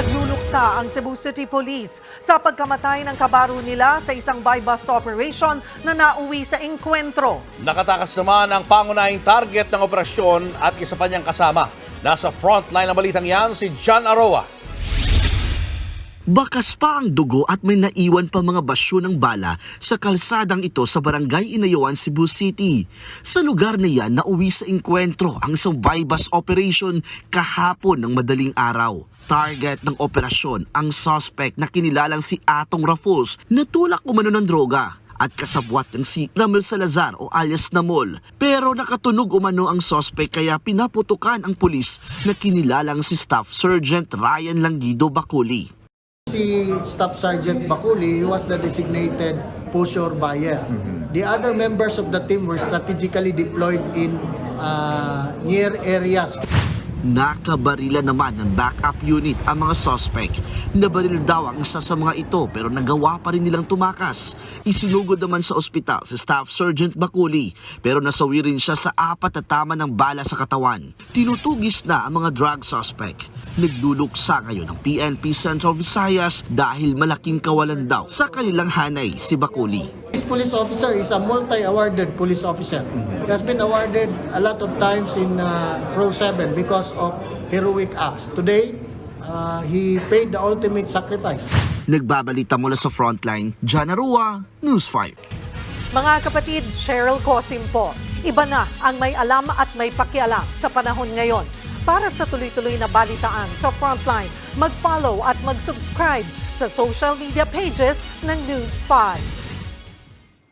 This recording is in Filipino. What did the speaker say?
Nagluluksa ang Cebu City Police sa pagkamatay ng kabaro nila sa isang buy-bust operation na nauwi sa engkwentro. Nakatakas naman ang pangunahing target ng operasyon at isa pa niyang kasama. Nasa frontline ng balitang yan si John Aroa. Bakas pa ang dugo at may naiwan pa mga basyo ng bala sa kalsadang ito sa barangay Inayawan, Cebu City. Sa lugar na yan, nauwi sa engkwentro ang isang buy-bus operation kahapon ng madaling araw. Target ng operasyon ang suspect na kinilalang si Atong Raffles na tulak umano ng droga at kasabwat ng si Ramel Salazar o alias Namol. Pero nakatunog umano ang suspect kaya pinaputukan ang pulis na kinilalang si Staff Sergeant Ryan Langido Baculi. Si Staff Sergeant Bakuli, he was the designated pusher buyer. The other members of the team were strategically deployed in uh, near areas. Nakabarila naman ng backup unit ang mga suspect. Nabaril daw ang isa sa mga ito pero nagawa pa rin nilang tumakas. Isinugod naman sa ospital si Staff Sergeant Bakuli pero nasawi rin siya sa apat na tama ng bala sa katawan. Tinutugis na ang mga drug suspect. Nagluluksa ngayon ng PNP Central Visayas dahil malaking kawalan daw sa kanilang hanay si Bakuli. Police officer is a multi-awarded police officer. He has been awarded a lot of times in uh, Pro 7 because of heroic acts. Today, uh, he paid the ultimate sacrifice. Nagbabalita mula sa frontline, Jana Rua, News 5. Mga kapatid, Cheryl Cosim po. Iba na ang may alam at may pakialam sa panahon ngayon. Para sa tuloy-tuloy na balitaan sa Frontline, mag-follow at mag-subscribe sa social media pages ng News 5.